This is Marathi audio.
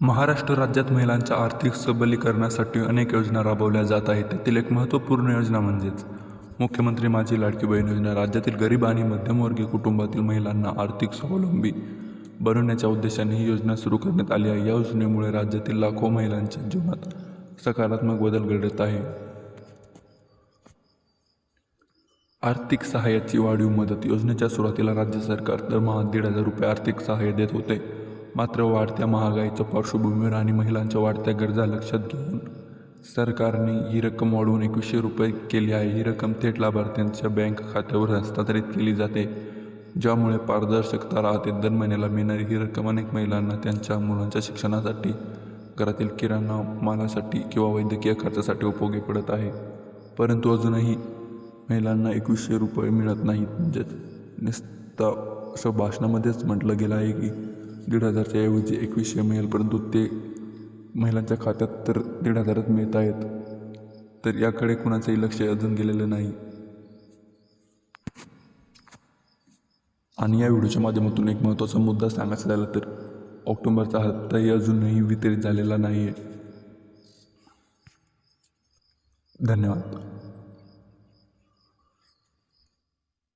महाराष्ट्र राज्यात महिलांच्या आर्थिक सबलीकरणासाठी अनेक योजना राबवल्या जात आहेत. त्यातील एक महत्त्वपूर्ण योजना म्हणजेच मुख्यमंत्री माझी लाडकी बहीण योजना. राज्यातील गरीब आणि मध्यमवर्गीय कुटुंबातील महिलांना आर्थिक स्वावलंबी बनवण्याच्या उद्देशाने ही योजना सुरू करण्यात आली आहे. या योजनेमुळे राज्यातील लाखो महिलांच्या जीवनात सकारात्मक बदल घडत आहे. आर्थिक सहाय्याची वाढीव मदत योजनेच्या सुरुवातीला राज्य सरकार दरमहा दीड हजार रुपये आर्थिक सहाय्य देत होते. मात्र वाढत्या महागाईच्या पार्श्वभूमीवर आणि महिलांच्या वाढत्या गरजा लक्षात घेऊन सरकारने ही रक्कम वाढवून एकवीसशे रुपये केली आहे. ही रक्कम थेट लाभार्थ्यांच्या बँक खात्यावर हस्तांतरित केली जाते ज्यामुळे पारदर्शकता राहते. दर महिन्याला मिळणारी ही रक्कम अनेक महिलांना त्यांच्या मुलांच्या शिक्षणासाठी घरातील किराणा मालासाठी किंवा वैद्यकीय खर्चासाठी उपयोगी पडत आहे. परंतु अजूनही महिलांना एकवीसशे रुपये मिळत नाहीत. ज्या नुसता असं भाषणामध्येच म्हटलं गेलं आहे की दीड हजारच्या ऐवजी एकवीसशे मिळेल परंतु ते महिलांच्या खात्यात तर दीड हजारच मिळत आहेत. तर याकडे कुणाचंही लक्ष अजून गेलेलं नाही. आणि या व्हिडिओच्या माध्यमातून एक महत्त्वाचा मुद्दा सांगायचा झाला तर ऑक्टोबरचा हप्ताही अजूनही वितरित झालेला नाही आहे धन्यवाद.